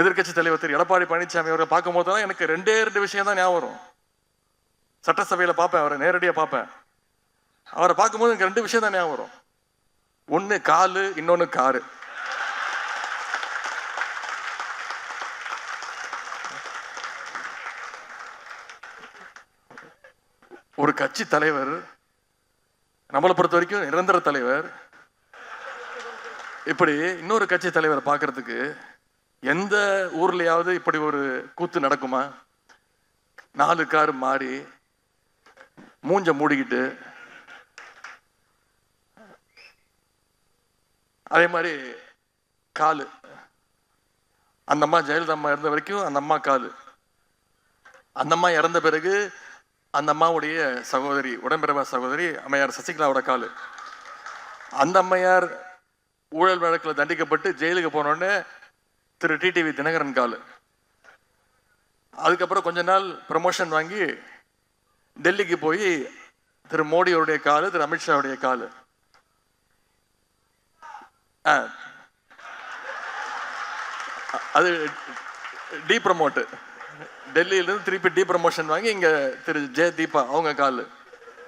எதிர்கட்சி தலைவர் திரு எடப்பாடி பழனிசாமி அவரை பார்க்கும் தான் எனக்கு ரெண்டே ரெண்டு விஷயம் தான் ஞாபகம் வரும். சட்டசபையில் பார்ப்பேன் அவரை நேரடியாக பார்ப்பேன். அவரை பார்க்கும்போது எனக்கு ரெண்டு விஷயம் தான் ஞாபகம் வரும். ஒன்று காலு இன்னொன்று காரு. ஒரு கட்சி தலைவர் நம்மளை பொறுத்த வரைக்கும் நிரந்தர தலைவர். இப்படி இன்னொரு கட்சி தலைவரை பார்க்கறதுக்கு எந்த ஊர்லயாவது இப்படி ஒரு கூத்து நடக்குமா? நாலு கார் மாறி மூஞ்ச மூடிக்கிட்டு அதே மாதிரி காலு. அந்த அம்மா ஜெயலலிதா அம்மா இருந்த வரைக்கும் அந்த அம்மா காலு. அந்த அம்மா இறந்த பிறகு அந்த அம்மாவுடைய சகோதரி உடன்பிறவா சகோதரி அம்மையார் சசிகலாவோட காலு. அந்த அம்மையார் ஊழல் வழக்கில் தண்டிக்கப்பட்டு ஜெயிலுக்கு போனோடனே திரு டிடிவி தினகரன் காலு. அதுக்கப்புறம் கொஞ்ச நாள் ப்ரமோஷன் வாங்கி டெல்லிக்கு போய் திரு மோடியோடைய காலு திரு அமித்ஷாவுடைய காலு. ஆ. அது டி ப்ரமோட்டு டெல்லியிலேருந்து திருப்பி டி ப்ரமோஷன் வாங்கி இங்கே திரு ஜெய தீபா அவங்க காலு.